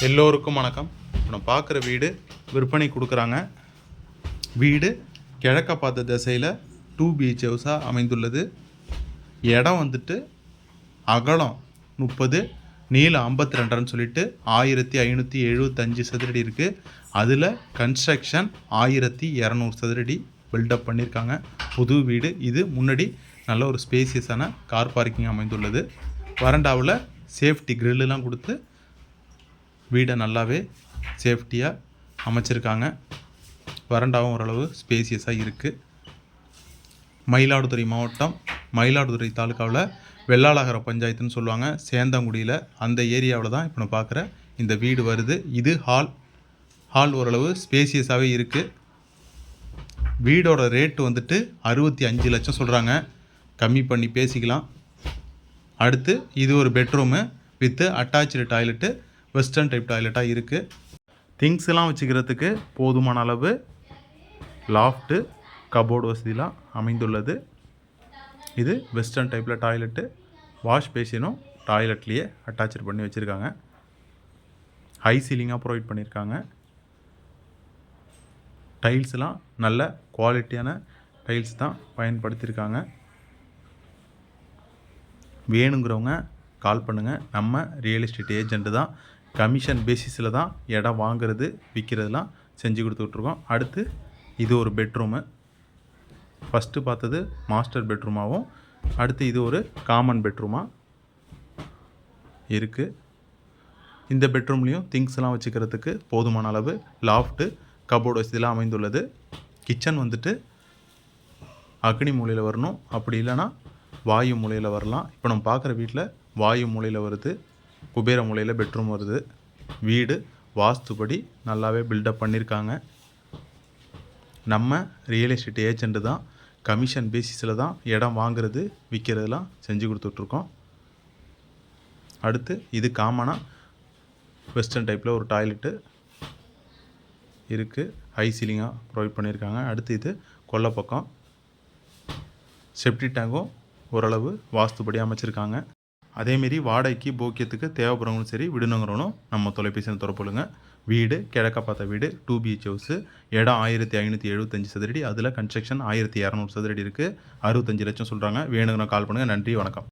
எல்லோருக்கும் வணக்கம். இப்போ நம்ம பார்க்குற வீடு விற்பனை கொடுக்குறாங்க. வீடு கிழக்க பார்த்த திசையில் டூ பிஹெச் ஹவுஸாக அமைந்துள்ளது. இடம் வந்துட்டு அகலம் முப்பது நீளம் ஐம்பத்தி ரெண்டுன்னு சொல்லிட்டு ஆயிரத்தி ஐநூற்றி எழுபத்தஞ்சு சதுரடி இருக்குது அதில் கன்ஸ்ட்ரக்ஷன் ஆயிரத்தி இரநூறு சதுரடி பில்டப் பண்ணியிருக்காங்க புது வீடு. இது முன்னாடி நல்ல ஒரு ஸ்பேசியஸான கார் பார்க்கிங் அமைந்துள்ளது. வறண்டாவில் சேஃப்டி கிரில்லாம் கொடுத்து வீடை நல்லாவே சேஃப்டியாக அமைச்சிருக்காங்க. வறண்டாவும் ஓரளவு ஸ்பேசியஸாக இருக்குது மயிலாடுதுறை மாவட்டம் மயிலாடுதுறை தாலுக்காவில் வெள்ளாளகர பஞ்சாயத்துன்னு சொல்லுவாங்க. சேந்தங்குடியில் அந்த ஏரியாவில் தான் இப்போ நான் பார்க்குற இந்த வீடு வருது. இது ஹால். ஹால் ஓரளவு ஸ்பேசியஸாகவே இருக்குது வீடோட ரேட்டு வந்துட்டு அறுபத்தி அஞ்சு லட்சம் சொல்கிறாங்க கம்மி பண்ணி பேசிக்கலாம். அடுத்து இது ஒரு bedroom with attach toilet. Western type டாய்லெட்டாக இருக்குது திங்ஸ்லாம் வச்சுக்கிறதுக்கு போதுமான அளவு லாஃப்ட்டு கபோர்டு வசதிலாம் அமைந்துள்ளது. இது வெஸ்டர்ன் டைப்பில் டாய்லெட்டு வாஷ் பேசினும் டாய்லெட்லேயே அட்டாச்சர் பண்ணி வச்சுருக்காங்க. ஹை சீலிங்காக ப்ரொவைட் பண்ணியிருக்காங்க டைல்ஸ்லாம் நல்ல குவாலிட்டியான டைல்ஸ் தான் பயன்படுத்தியிருக்காங்க வேணுங்கிறவங்க கால் பண்ணுங்கள் நம்ம ரியல் எஸ்டேட் ஏஜென்ட்டு தான் கமிஷன் பேசிஸில் தான் இடம் வாங்குறது விற்கிறதுலாம் செஞ்சு கொடுத்துட்ருக்கோம். அடுத்து இது ஒரு பெட்ரூமு. ஃபஸ்ட்டு பார்த்தது மாஸ்டர் பெட்ரூமாகவும் அடுத்து இது ஒரு காமன் பெட்ரூமாக இருக்குது இந்த பெட்ரூம்லேயும் திங்ஸ்லாம் வச்சுக்கிறதுக்கு போதுமான அளவு லாஃப்ட்டு கபோர்டு வசதிலாம் அமைந்துள்ளது. கிச்சன் வந்துட்டு அக்னி மூலையில் வரணும். அப்படி இல்லைன்னா வாயு மூலையில் வரலாம். இப்போ நம்ம பார்க்குற வீட்டில் வாயு மூலையில் வருது. குபேர மூலையில் பெட்ரூம் வருது. வீடு வாஸ்துபடி நல்லாவே பில்டப் பண்ணியிருக்காங்க நம்ம ரியல் எஸ்டேட் ஏஜென்ட்டு தான் கமிஷன் பேசிஸில் தான் இடம் வாங்குறது விற்கிறதுலாம் செஞ்சு கொடுத்துட்ருக்கோம். அடுத்து இது காமனாக வெஸ்டர்ன் டைப்பில் ஒரு டாய்லெட்டு இருக்குது ஹை சீலிங்காக ப்ரொவைட் பண்ணியிருக்காங்க அடுத்து இது கொல்லை பக்கம். செப்டி டேங்கும் ஓரளவு வாஸ்துபடி அமைச்சிருக்காங்க. அதேமாரி வாடகைக்கு போக்கியத்துக்கு தேவைப்படுறவங்களும் சரி விடுணுங்கிறவனும் நம்ம தொலைபேசியில் தொடர்புலுங்க வீடு கிழக்க பார்த்த வீடு டூ பிஹெச் ஹவுஸு இடம் ஆயிரத்தி ஐநூற்றி எழுபத்தஞ்சு சதுரடி அதில் கன்ஸ்ட்ரக்ஷன் ஆயிரத்தி இரநூறு சதுரடி இருக்குது அறுபத்தஞ்சு லட்சம் சொல்கிறாங்க வேணுங்கிற கால் பண்ணுங்கள் நன்றி வணக்கம்.